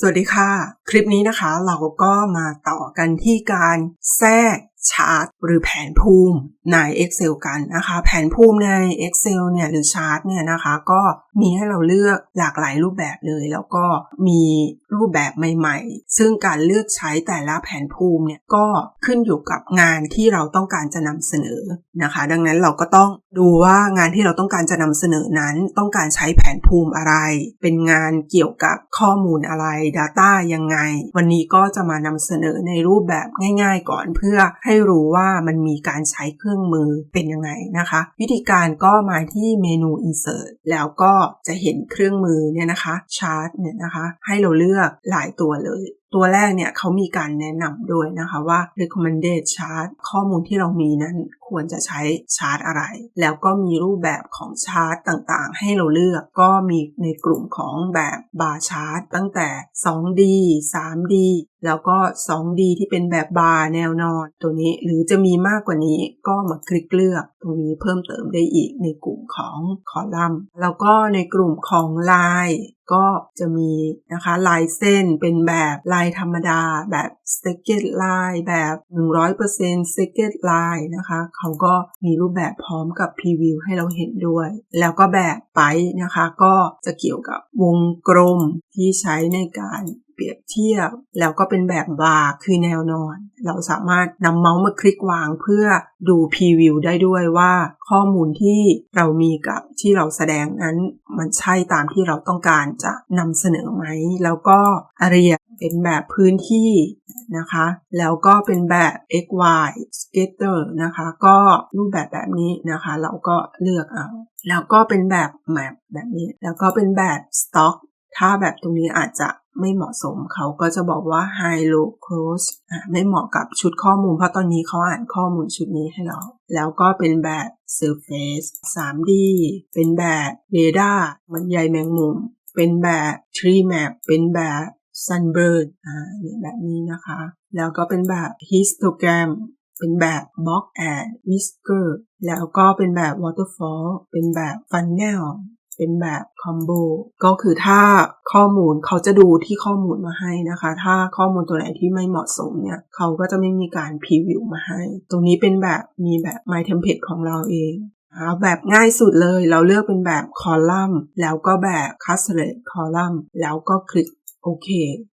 สวัสดีค่ะ คลิปนี้นะคะเราก็มาต่อกันที่การแทรก ชาร์ตหรือแผนภูมิใน Excel กันนะคะ แผนภูมิใน Excel เนี่ยหรือชาร์ตเนี่ยนะคะ ก็มีให้เราเลือกหลากหลายรูปแบบเลย แล้วก็มีรูปแบบใหม่ ๆ ซึ่งการเลือกใช้แต่ละแผนภูมิเนี่ยก็ขึ้นอยู่กับงานที่เราต้องการจะนำเสนอนะคะ ดังนั้นเราก็ต้องดูว่างานที่เราต้องการจะนำเสนอนั้น ต้องการใช้แผนภูมิอะไร เป็นงานเกี่ยวกับข้อมูลอะไร Data ยังไง วันนี้ก็จะมานำเสนอในรูปแบบง่าย ๆ ก่อนเพื่อให้รู้ว่ามันมีการใช้เครื่องมือเป็นยังไงนะคะ วิธีการก็มาที่เมนู insert แล้วก็จะเห็นเครื่องมือเนี่ยนะคะ chart เนี่ยนะคะ ให้เราเลือกหลายตัวเลยตัวแรกเนี่ยเขามีการแนะนำด้วยนะคะว่า recommended chart ข้อมูลที่เรามีนั้นควรจะใช้ชาร์ตอะไร แล้วก็มีรูปแบบของชาร์ตต่างๆ ให้เราเลือกก็มีในกลุ่มของแบบบาร์ชาร์ตตั้งแต่ 2D 3D แล้วก็ 2D ที่เป็นแบบบาร์แนวนอน ตัวนี้หรือจะมีมากกว่านี้ก็มาคลิกเลือก ตรงนี้เพิ่มเติมได้อีกในกลุ่มของคอลัมน์ แล้วก็ในกลุ่มของลาย ก็จะมีนะคะลายเส้นเป็นแบบลายธรรมดาแบบ s t a c k e d line แบบ 100% s t a c k e d line นะคะเขาก็มีรูปแบบพร้อมกับพรีวิวให้เราเห็นด้วย แล้วก็แบบไปนะคะก็จะเกี่ยวกับวงกลมที่ใช้ในการ เปรียบเทียบ แล้วก็เป็นแบบบาร์คือแนวนอน เราสามารถนำเมาส์มาคลิกวางเพื่อดูพรีวิวได้ด้วยว่าข้อมูลที่เรามีกับที่เราแสดงนั้นมันใช่ตามที่เราต้องการจะนำเสนอไหม แล้วก็อารียเป็นแบบพื้นที่นะคะ แล้วก็เป็นแบบ xy scatter นะคะ ก็รูปแบบแบบนี้นะคะ เราก็เลือกเอาแล้วก็เป็นแบบ map แบบนี้ แล้วก็เป็นแบบ stock ถ้าแบบตรงนี้อาจจะไม่เหมาะสมเขาก็จะบอกว่า high low close ไม่เหมาะกับชุดข้อมูล เพราะตอนนี้เขาอ่านข้อมูลชุดนี้ให้เรา แล้วก็เป็นแบบ surface 3D เป็นแบบ radar มันใยแมงมุม เป็นแบบ tree map เป็นแบบ sunbird อ่าเนี่ยแบบนี้นะคะ แล้วก็เป็นแบบ histogram เป็นแบบ box and whisker แล้วก็เป็นแบบ waterfall เป็นแบบ funnel เป็นแบบคอมโบก็คือถ้าข้อมูลเขาจะดูที่ข้อมูลมาให้นะคะ ถ้าข้อมูลตัวไหนที่ไม่เหมาะสมเนี่ยเขาก็จะไม่มีการพรีวิวมาให้ ตรงนี้เป็นแบบมีแบบ My Template ของเราเองเอาแบบง่ายสุดเลยเราเลือกเป็นแบบคอลัมน์ แล้วก็แบบ c a s t e d column แล้วก็คลิกโอเค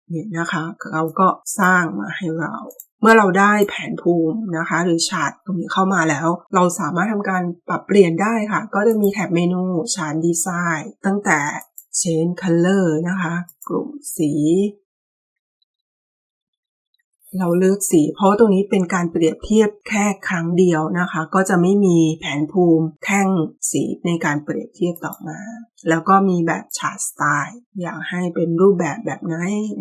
เนี่ยนะคะ เขาก็สร้างมาให้เรา เมื่อเราได้แผนภูมินะคะ หรือชาร์ตตรงนี้เข้ามาแล้ว เราสามารถทำการปรับเปลี่ยนได้ค่ะ ก็จะมีแท็บเมนูชาร์ตดีไซน์ตั้งแต่ Change Color นะคะ กลุ่มสี เราเลือกสี เพราะตรงนี้เป็นการเปรียบเทียบแค่ครั้งเดียวนะคะ ก็จะไม่มีแผนภูมิแท่งสีในการเปรียบเทียบต่อมา แล้วก็มีแบบชาร์ตสไตล์ อยากให้เป็นรูปแบบแบบไหน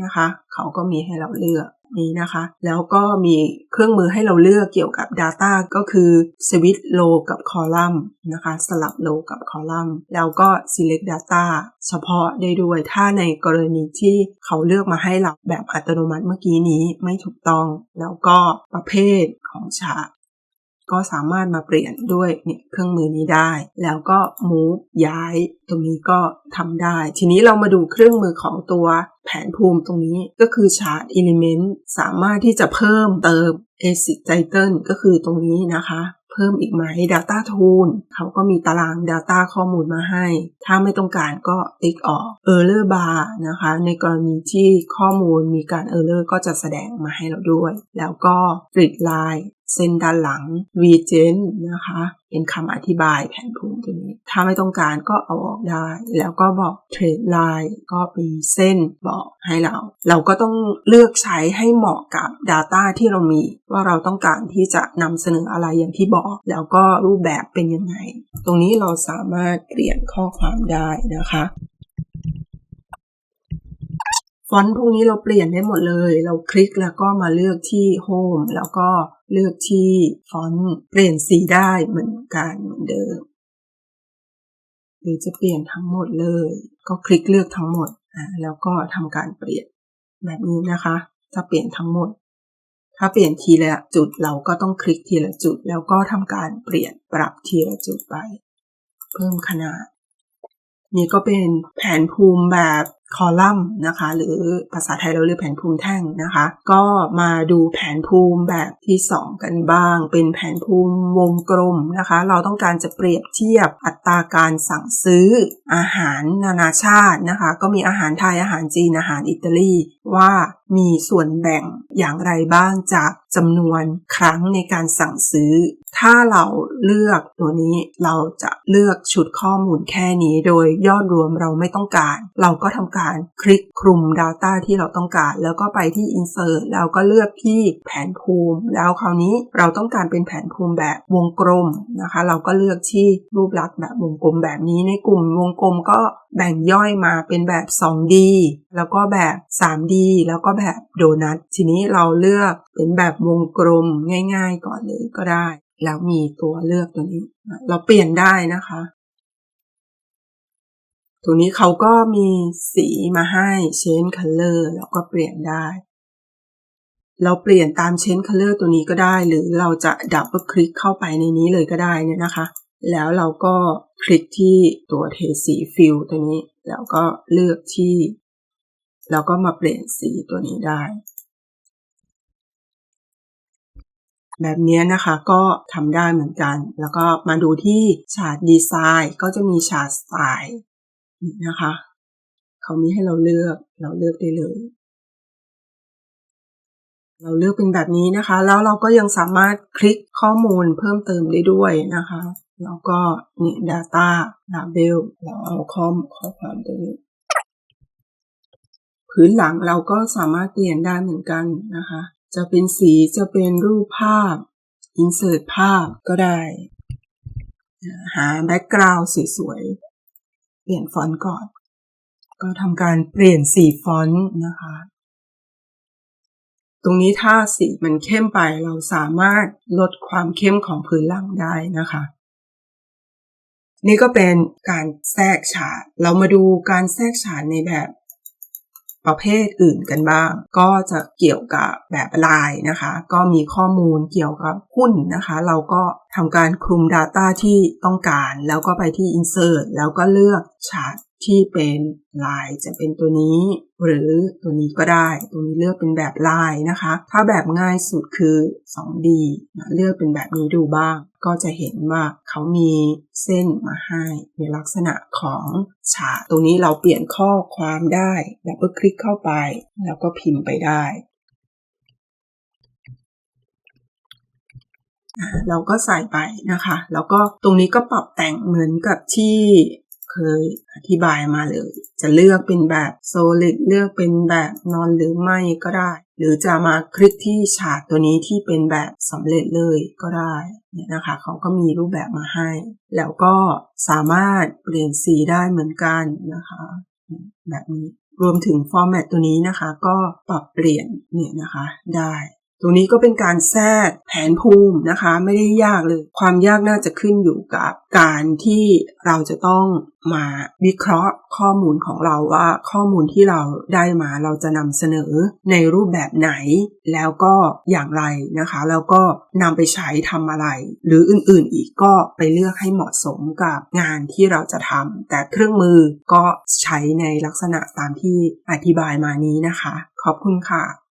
นะคะ เขาก็มีให้เราเลือก นี้นะคะ แล้วก็มีเครื่องมือให้เราเลือกเกี่ยวกับ Data ก็คือสวิตช์โลกับคอลัมน์นะคะสลับโลกับคอลัมน์แล้วก็ select data เฉพาะได้ด้วย ถ้าในกรณีที่เขาเลือกมาให้เราแบบอัตโนมัติเมื่อกี้นี้ไม่ถูกต้อง แล้วก็ประเภทของชาร์ ก็สามารถมาเปลี่ยนด้วยเนี่ยเครื่องมือนี้ได้ แล้วก็ move ย้าย ตรงนี้ก็ทำได้ ทีนี้เรามาดูเครื่องมือของตัวแผนภูมิตรงนี้ก็คือ chart element สามารถที่จะเพิ่มเติม ASIC title ก็คือตรงนี้นะคะเพิ่มอีกไหม Data Tool เขาก็มีตาราง Data ข้อมูลมาให้ ถ้าไม่ต้องการก็ติ๊กออก Error Bar นะคะ ในกรณีที่ข้อมูลมีการ Error ก็จะแสดงมาให้เราด้วย แล้วก็ Grid Line เส้นด้านหลัง Regent นะคะ เป็นคำอธิบายแผนภูมิตัวนี้ ถ้าไม่ต้องการก็เอาออกได้ แล้วก็บอก Trade Line ก็มีเส้นบอกให้เรา เราก็ต้องเลือกใช้ให้เหมาะกับ Data ที่เรามี ว่าเราต้องการที่จะนำเสนออะไรอย่างที่บอก แล้วก็รูปแบบเป็นยังไง ตรงนี้เราสามารถเปลี่ยนข้อความได้นะคะฟอนต์พวกนี้เราเปลี่ยนได้หมดเลย เราคลิกแล้วก็มาเลือกที่ Home แล้วก็ เลือกที่ฟอนต์เปลี่ยนสีได้เหมือนกันเหมือนเดิม หรือจะเปลี่ยนทั้งหมดเลย ก็คลิกเลือกทั้งหมดอ่าแล้วก็ทำการเปลี่ยนแบบนี้นะคะ จะเปลี่ยนทั้งหมด ถ้าเปลี่ยนทีละจุดเราก็ต้องคลิกทีละจุด แล้วก็ทำการเปลี่ยนปรับทีละจุดไป เพิ่มขนาด นี่ก็เป็นแผนภูมิแบบ คอลัมน์นะคะ หรือภาษาไทยเราเรียกแผนภูมิแท่งนะคะ ก็มาดูแผนภูมิแบบที่ 2 กันบ้าง เป็นแผนภูมิวงกลมนะคะ เราต้องการจะเปรียบเทียบอัตราการสั่งซื้ออาหารนานาชาตินะคะ ก็มีอาหารไทยอาหารจีนอาหารอิตาลีว่ามีส่วนแบ่งอย่างไรบ้างจากจำนวนครั้งในการสั่งซื้อ ถ้าเราเลือกตัวนี้เราจะเลือกชุดข้อมูลแค่นี้โดยยอดรวมเราไม่ต้องการ เราก็ทำการคลิกคลุม Data ที่เราต้องการ แล้วก็ไปที่ Insert แล้วก็เลือกที่แผนภูมิ แล้วคราวนี้เราต้องการเป็นแผนภูมิแบบวงกลมนะคะ เราก็เลือกที่รูปลักษณ์แบบวงกลมแบบนี้ในกลุ่มวงกลมก็แบ่งย่อยมาเป็นแบบ 2D แล้วก็แบบ 3D แล้วก็แบบโดนัท ทีนี้เราเลือกเป็นแบบวงกลมง่าย ๆ ก่อนเลยก็ได้ แล้วมีตัวเลือกตัวนี้ เราเปลี่ยนได้นะคะ ตัวนี้เขาก็มีสีมาให้ change color แล้วก็เปลี่ยนได้ เราเปลี่ยนตาม change color ตัวนี้ก็ได้ หรือเราจะดับเบิลคลิกเข้าไปในนี้เลยก็ได้เนี่ยนะคะ แล้วเราก็คลิกที่ตัวเทสีฟิลตัวนี้ แล้วก็เลือกที่ แล้วก็มาเปลี่ยนสีตัวนี้ได้ แบบนี้นะคะก็ทำได้เหมือนกัน แล้วก็มาดูที่ฉาดดีไซน์ก็จะมีฉาดสไตล์ นะคะ เขามีให้เราเลือก เราเลือกได้เลย เราเลือกเป็นแบบนี้นะคะ แล้วเราก็ยังสามารถคลิกข้อมูลเพิ่มเติมได้ด้วยนะคะ แล้วก็นี่ data label เราเอาข้อข้อความตรงนี้พื้นหลังเราก็สามารถเปลี่ยนได้เหมือนกันนะคะ จะเป็นสีจะเป็นรูปภาพ insert ภาพก็ได้ หา background สวย ปลี่ยนฟอนต์ก่อน ก็ทำการเปลี่ยนสีฟอนต์นะคะ ตรงนี้ถ้าสีมันเข้มไปเราสามารถลดความเข้มของพื้นหลังได้นะคะ นี่ก็เป็นการแทรกฉาก เรามาดูการแทรกฉากในแบบประเภทอื่นกันบ้าง ก็จะเกี่ยวกับแบบลายนะคะ ก็มีข้อมูลเกี่ยวกับหุ้นนะคะ เราก็ทำการคลุม Data ที่ต้องการ แล้วก็ไปที่ Insert แล้วก็เลือกฉากที่เป็นลายจะเป็นตัวนี้ หรือตัวนี้ก็ได้ ตัวนี้เลือกเป็นแบบลายนะคะ ถ้าแบบง่ายสุดคือ 2D นะเลือกเป็นแบบนี้ดูบ้าง ก็จะเห็นว่าเขามีเส้นมาให้ในลักษณะของฉาก ตรงนี้เราเปลี่ยนข้อความได้ดับเบิลคลิกเข้าไป แล้วก็พิมพ์ไปได้ เราก็ใส่ไปนะคะ แล้วก็ตรงนี้ก็ปรับแต่งเหมือนกับที่เคยอธิบายมาเลย จะเลือกเป็นแบบ solid เลือกเป็นแบบนอนหรือไม่ก็ได้ หรือจะมาคลิกที่ฉากตัวนี้ที่เป็นแบบสำเร็จเลยก็ได้เนี่ยนะคะ เขาก็มีรูปแบบมาให้ แล้วก็สามารถเปลี่ยนสีได้เหมือนกันนะคะ แบบนี้รวมถึงฟอร์แมตตัวนี้นะคะ ก็ปรับเปลี่ยนเนี่ยนะคะได้ ตรงนี้ก็เป็นการแทรกแผนภูมินะคะ ไม่ได้ยากเลย ความยากน่าจะขึ้นอยู่กับการที่เราจะต้องมาวิเคราะห์ข้อมูลของเราว่าข้อมูลที่เราได้มาเราจะนำเสนอในรูปแบบไหน แล้วก็อย่างไรนะคะ แล้วก็นำไปใช้ทำอะไร หรืออื่นๆอีกก็ไปเลือกให้เหมาะสมกับงานที่เราจะทำแต่เครื่องมือก็ใช้ในลักษณะตามที่อธิบายมานี้นะคะ ขอบคุณค่ะ